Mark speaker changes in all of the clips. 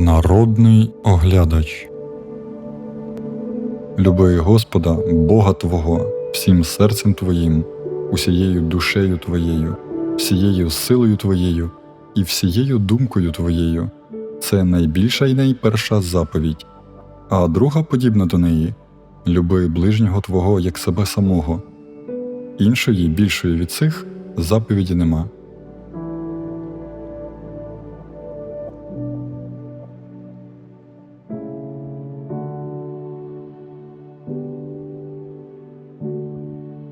Speaker 1: Народний оглядач. Люби Господа, Бога Твого, всім серцем Твоїм, усією душею Твоєю, всією силою Твоєю і всією думкою Твоєю. Це найбільша і найперша заповідь, а друга подібна до неї люби ближнього Твого як себе самого. Іншої, більшої від цих заповіді нема.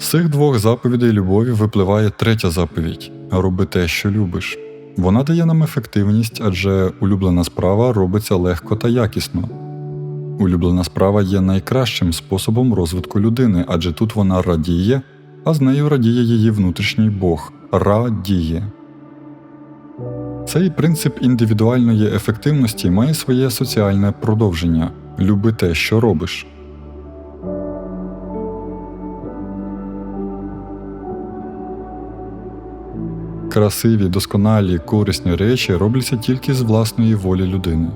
Speaker 1: Цих двох заповідей любові випливає третя заповідь роби те, що любиш. Вона дає нам ефективність, адже улюблена справа робиться легко та якісно. Улюблена справа є найкращим способом розвитку людини, адже тут вона радіє, а з нею радіє її внутрішній Бог радіє. Цей принцип індивідуальної ефективності має своє соціальне продовження люби те, що робиш. Красиві, досконалі, корисні речі робляться тільки з власної волі людини.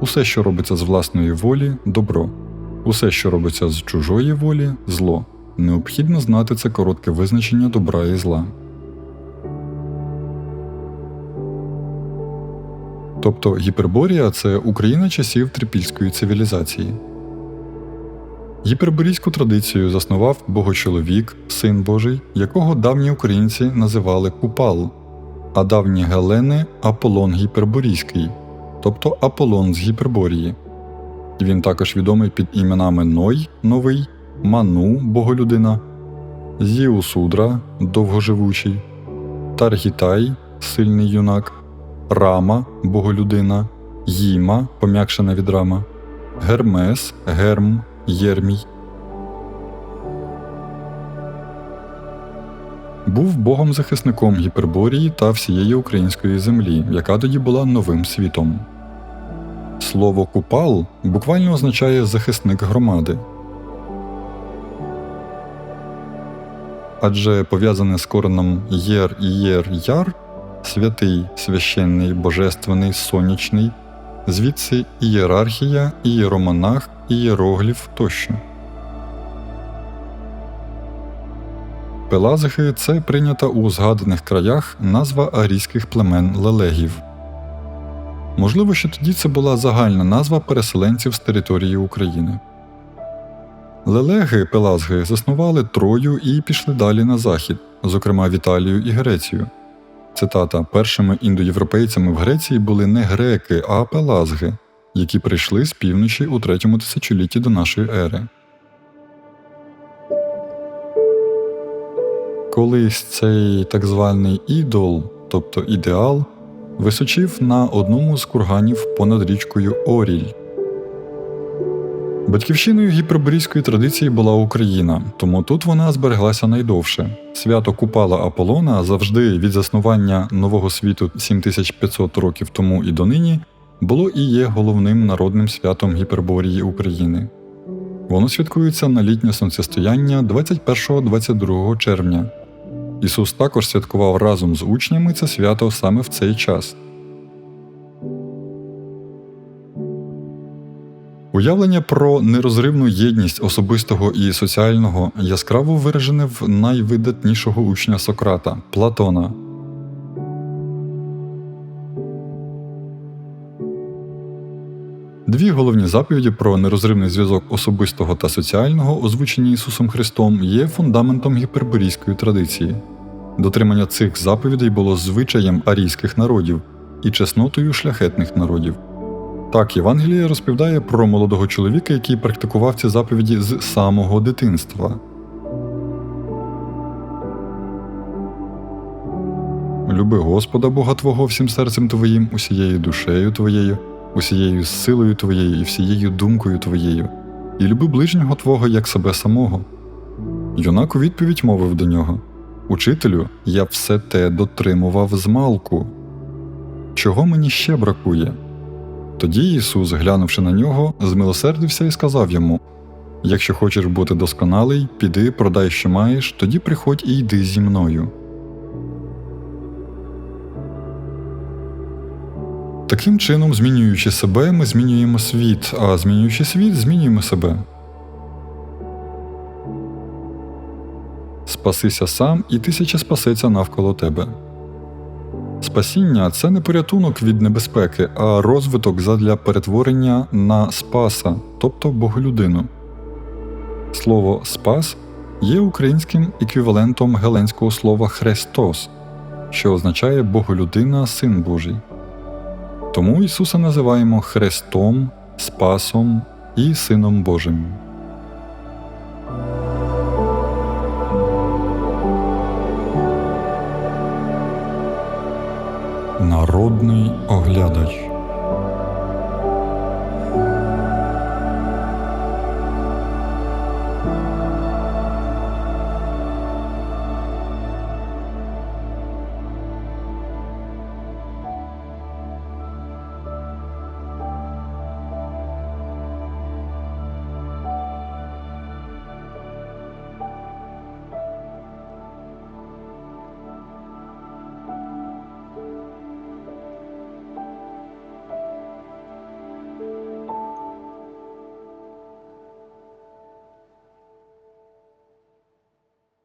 Speaker 1: Усе, що робиться з власної волі добро. Усе, що робиться з чужої волі зло. Необхідно знати це коротке визначення добра і зла. Тобто гіперборія це Україна часів трипільської цивілізації. Гіперборійську традицію заснував богочоловік, син Божий, якого давні українці називали Купал, а давні гелени Аполлон Гіперборійський, тобто Аполлон з Гіперборії. Він також відомий під іменами Ной Новий, Ману Боголюдина, Зіусудра Довгоживучий, Таргітай Сильний юнак. Рама боголюдина, Їма пом'якшена від рама, Гермес, Герм, Єрмій. Був богом-захисником Гіперборії та всієї української землі, яка тоді була новим світом. Слово купал буквально означає захисник громади. Адже пов'язане з кореном єр і єр яр святий, священний, божественний, сонячний, звідси ієрархія, ієромонах, ієрогліф тощо. Пелазихи це прийнята у згаданих краях назва арійських племен лелегів. Можливо, що тоді це була загальна назва переселенців з території України. Лелеги Пелазги заснували Трою і пішли далі на захід, зокрема в Італію і Грецію. Цитата першими індоєвропейцями в Греції були не греки, а пелазги, які прийшли з півночі у третьому тисячолітті до нашої ери. Колись цей так званий ідол, тобто ідеал, височив на одному з курганів понад річкою Оріль. Батьківщиною гіперборійської традиції була Україна, тому тут вона збереглася найдовше. Свято Купала Аполлона завжди від заснування нового світу 7500 років тому і донині було і є головним народним святом гіперборії України. Воно святкується на літнє сонцестояння 21-22 червня. Ісус також святкував разом з учнями це свято саме в цей час. Уявлення про нерозривну єдність особистого і соціального яскраво виражене в найвидатнішого учня Сократа Платона. Дві головні заповіді про нерозривний зв'язок особистого та соціального, озвучені Ісусом Христом, є фундаментом гіперборійської традиції. Дотримання цих заповідей було звичаєм арійських народів і чеснотою шляхетних народів. Так, Євангеліє розповідає про молодого чоловіка, який практикував ці заповіді з самого дитинства. Люби Господа Бога Твого всім серцем твоїм, усією душею твоєю, усією силою твоєю і всією думкою твоєю, і люби ближнього Твого як себе самого. Юнак у відповідь мовив до нього Учителю, я все те дотримував змалку. Чого мені ще бракує? Тоді Ісус, глянувши на нього, змилосердився і сказав йому Якщо хочеш бути досконалий, піди, продай, що маєш, тоді приходь і йди зі мною. Таким чином, змінюючи себе, ми змінюємо світ, а змінюючи світ, змінюємо себе. Спасися сам, і тисяча спасеться навколо тебе. Спасіння це не порятунок від небезпеки, а розвиток задля перетворення на спаса, тобто боголюдину. Слово спас є українським еквівалентом геленського слова Христос, що означає Боголюдина, Син Божий. Тому Ісуса називаємо Христом, Спасом і Сином Божим. Народний оглядач